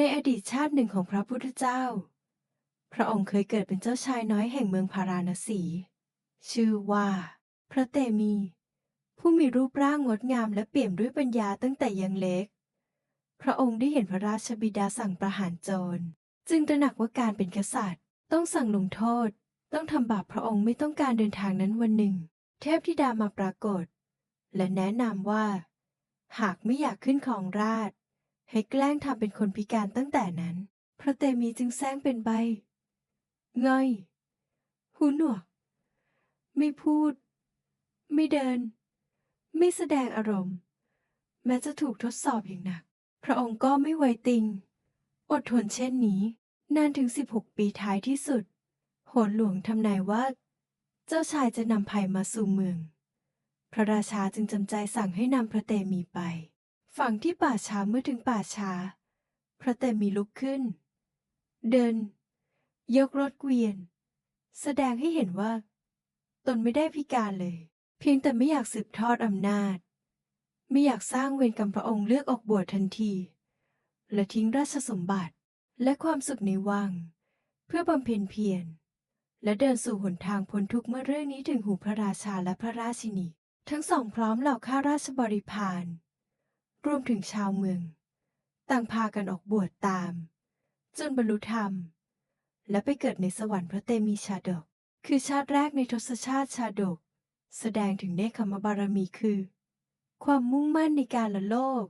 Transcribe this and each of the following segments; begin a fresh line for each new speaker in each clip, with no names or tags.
ในอดีตชาติหนึ่งของพระพุทธเจ้า พระองค์เคยเกิดเป็นเจ้าชายน้อยแห่งเมืองพาราณสี ชื่อว่า พระเตมี ผู้มีรูปร่างงดงามและเปี่ยมด้วยปัญญาตั้งแต่ยังเล็ก พระองค์ได้เห็นพระราชบิดาสั่งประหารโจร จึงตระหนักว่าการเป็นกษัตริย์ ต้องสั่งลงโทษ ต้องทำบาปพระองค์ไม่ต้องการเดินทางนั้นวันหนึ่ง เทพธิดามาปรากฏ และแนะนำว่า หากไม่อยากขึ้นของราช ให้แกล้งทำเป็นคนพิการตั้งแต่นั้น พระเตมีจึงแซงเป็นใบง่อยหูหนวก ไม่พูด ไม่เดิน ไม่แสดงอารมณ์ แม้จะถูกทดสอบอย่างหนัก พระองค์ก็ไม่ไวติง อดทนเช่นนี้นานถึง 16 ปีท้ายที่สุด โหนหลวงทำนายว่า เจ้าชายจะนำภัยมาสู่เมือง พระราชาจึงจำใจสั่งให้นำพระเตมีไป ฝังที่ป่าช้าเมื่อถึงป่าช้า พระเตมีลุกขึ้น เดิน ยกรถเกวียน แสดงให้เห็นว่า ตนไม่ได้พิการเลย เพียงแต่ไม่อยากสืบทอดอำนาจ ไม่อยากสร้างเวรกรรมพระองค์เลือกออกบวชทันที และทิ้งราชสมบัติและความสุขในวัง เพื่อบำเพ็ญเพียรและเดินสู่หนทางพ้นทุกข์เมื่อเรื่องนี้ถึงหูพระราชาและพระราชินี ทั้งสองพร้อมเหล่าข้าราชบริพาร รวมถึงชาวเมือง ต่างพากันออกบวชตาม จนบรรลุธรรม และไปเกิดในสวรรค์พระเตมีชาดก คือชาติแรกในทศชาติชาดก แสดงถึงเนคขมบารมีคือ ความมุ่งมั่นในการละโลก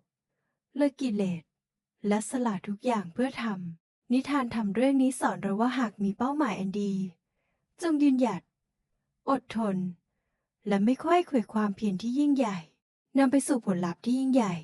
เลิกกิเลส และสละทุกอย่างเพื่อทำนิทานทำเรื่องนี้สอนเราว่าหากมีเป้าหมายอันดี จงยืนหยัด อดทน และไม่ค่อยเขวความเพียรที่ยิ่งใหญ่นำไปสู่ผลลัพธ์ที่ยิ่งใหญ่